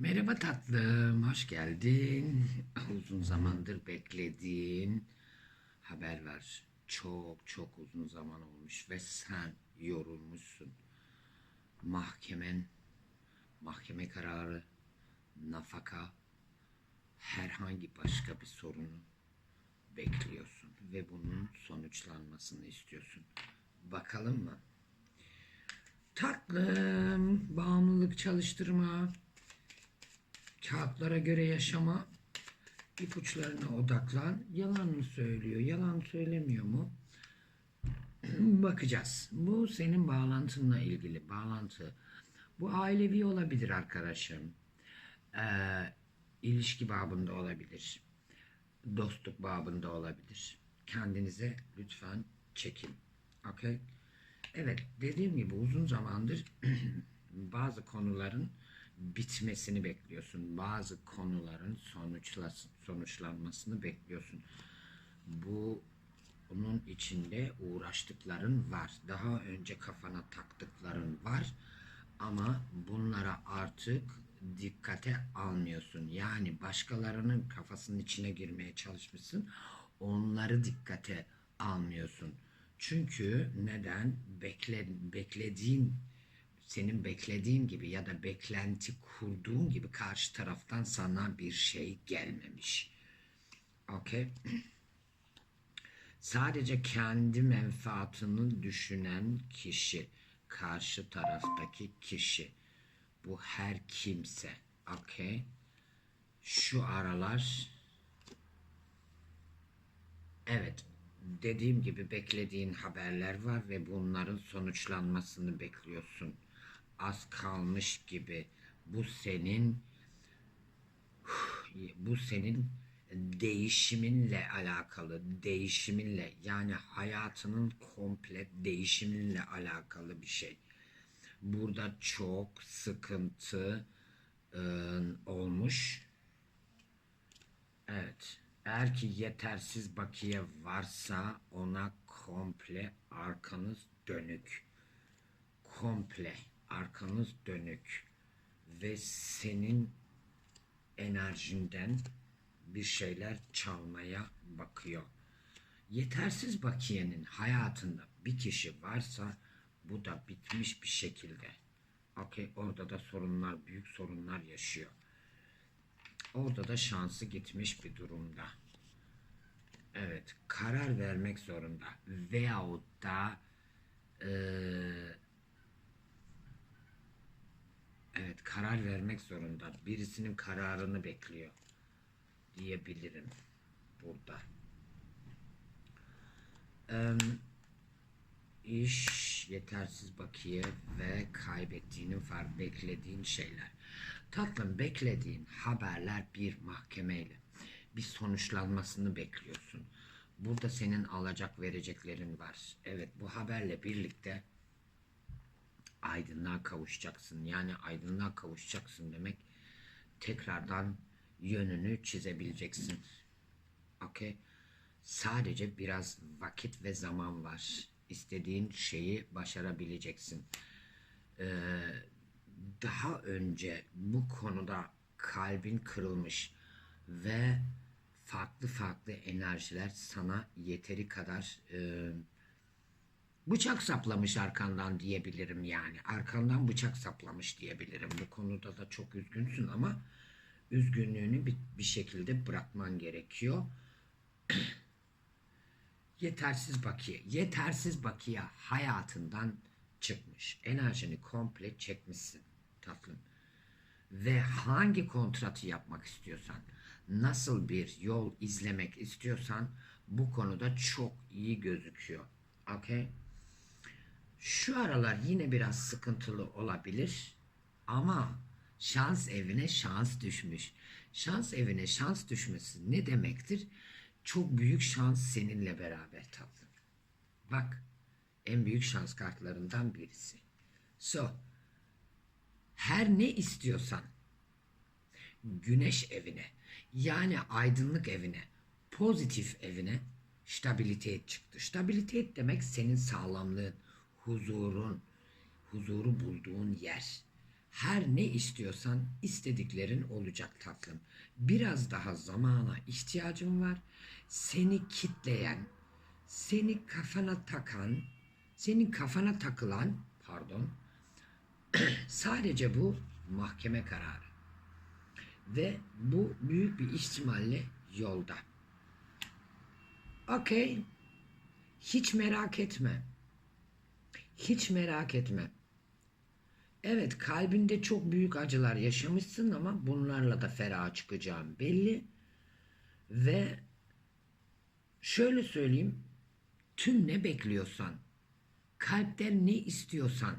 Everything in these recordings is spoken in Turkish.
Merhaba tatlım, hoş geldin. Uzun zamandır beklediğin haber var. Çok çok uzun zaman olmuş ve sen yorulmuşsun. Mahkemen, mahkeme kararı, nafaka, herhangi başka bir sorunu bekliyorsun ve bunun sonuçlanmasını istiyorsun. Bakalım mı? Tatlım, bağımlılık çalıştırma, kağıtlara göre yaşama, ipuçlarına odaklan. Yalan mı söylüyor, yalan söylemiyor mu? Bakacağız. Bu senin bağlantınla ilgili bağlantı. Bu ailevi olabilir arkadaşım. Ee, ilişki babında olabilir. Dostluk babında olabilir. Kendinize lütfen çekin. Okay? Evet, dediğim gibi uzun zamandır bazı konuların bitmesini bekliyorsun. Bazı konuların sonuçlas sonuçlanmasını bekliyorsun. Bu bunun içinde uğraştıkların var. Daha önce kafana taktıkların var. Ama bunlara artık dikkate almıyorsun. Yani başkalarının kafasının içine girmeye çalışmışsın. Onları dikkate almıyorsun. Çünkü neden? Bekle, beklediğin senin beklediğin gibi ya da beklenti kurduğun gibi karşı taraftan sana bir şey gelmemiş. Okey? Sadece kendi menfaatını düşünen kişi, karşı taraftaki kişi. Bu her kimse. Okey? Şu aralar Evet, dediğim gibi beklediğin haberler var ve bunların sonuçlanmasını bekliyorsun. Az kalmış gibi. Bu senin bu senin değişiminle alakalı, değişiminle yani hayatının komple değişiminle alakalı bir şey. Burada çok sıkıntı e, olmuş. Evet. Eğer ki yetersiz bakiye varsa ona komple arkanız dönük. Komple arkanız dönük. Ve senin enerjinden bir şeyler çalmaya bakıyor. Yetersiz bakiyenin hayatında bir kişi varsa bu da bitmiş bir şekilde. Okey orada da sorunlar, büyük sorunlar yaşıyor. Orada da şansı gitmiş bir durumda. Evet, karar vermek zorunda. Veyahut da eee, evet karar vermek zorunda. Birisinin kararını bekliyor diyebilirim burada. Eee iş, yetersiz bakiye ve kaybettiğinin fark beklediğin şeyler. Tatlım beklediğin haberler bir mahkemeyle bir sonuçlanmasını bekliyorsun. Burada senin alacak vereceklerin var. Evet bu haberle birlikte aydınlığa kavuşacaksın. Yani aydınlığa kavuşacaksın demek tekrardan yönünü çizebileceksin. Okey. Sadece biraz vakit ve zaman var. İstediğin şeyi başarabileceksin. Ee, daha önce bu konuda kalbin kırılmış ve farklı farklı enerjiler sana yeteri kadar e, bıçak saplamış arkandan diyebilirim yani. Arkandan bıçak saplamış diyebilirim. Bu konuda da çok üzgünsün ama üzgünlüğünü bir, bir şekilde bırakman gerekiyor. Yetersiz bakiye. Yetersiz bakiye hayatından çıkmış. Enerjini komple çekmişsin tatlım. Ve hangi kontratı yapmak istiyorsan, nasıl bir yol izlemek istiyorsan bu konuda çok iyi gözüküyor. Okay? Şu aralar yine biraz sıkıntılı olabilir ama şans evine şans düşmüş. Şans evine şans düşmesi ne demektir? Çok büyük şans seninle beraber tatlım. Bak en büyük şans kartlarından birisi. So her ne istiyorsan güneş evine yani aydınlık evine pozitif evine stabilite çıktı. Stabilite demek senin sağlamlığın, huzurun, huzuru bulduğun yer. Her ne istiyorsan istediklerin olacak tatlım. Biraz daha zamana ihtiyacım var. Seni kitleyen, seni kafana takan, senin kafana takılan, pardon, sadece bu mahkeme kararı. Ve bu büyük bir ihtimalle yolda. Okey. Hiç merak etme. Hiç merak etme. Evet kalbinde çok büyük acılar yaşamışsın ama bunlarla da ferah çıkacağım belli. Ve şöyle söyleyeyim. Tüm ne bekliyorsan, kalpten ne istiyorsan,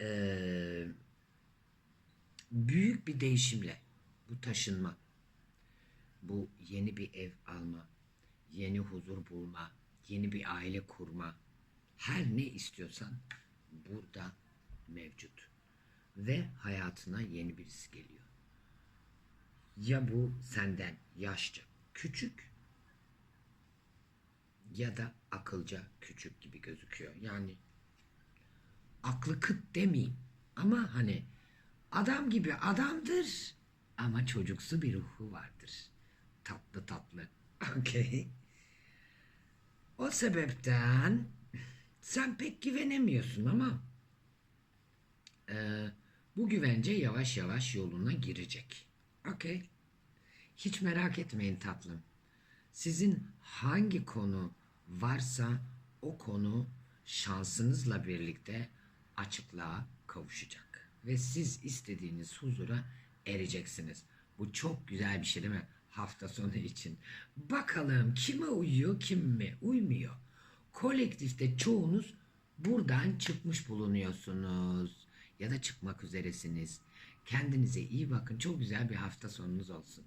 eee, büyük bir değişimle bu taşınma, bu yeni bir ev alma, yeni huzur bulma, yeni bir aile kurma, her ne istiyorsan burada mevcut. Ve hayatına yeni birisi geliyor. Ya bu senden yaşça küçük ya da akılca küçük gibi gözüküyor. Yani aklı kıt demeyeyim ama hani adam gibi adamdır ama çocuksu bir ruhu vardır. Tatlı tatlı. Okey. O sebepten sen pek güvenemiyorsun ama e, bu güvence yavaş yavaş yoluna girecek. Okey. Hiç merak etmeyin tatlım. Sizin hangi konu varsa o konu şansınızla birlikte açıklığa kavuşacak. Ve siz istediğiniz huzura ereceksiniz. Bu çok güzel bir şey değil mi? Hafta sonu için. Bakalım kime uyuyor, kime uymuyor. Kolektifte çoğunuz buradan çıkmış bulunuyorsunuz. Ya da çıkmak üzeresiniz. Kendinize iyi bakın. Çok güzel bir hafta sonunuz olsun.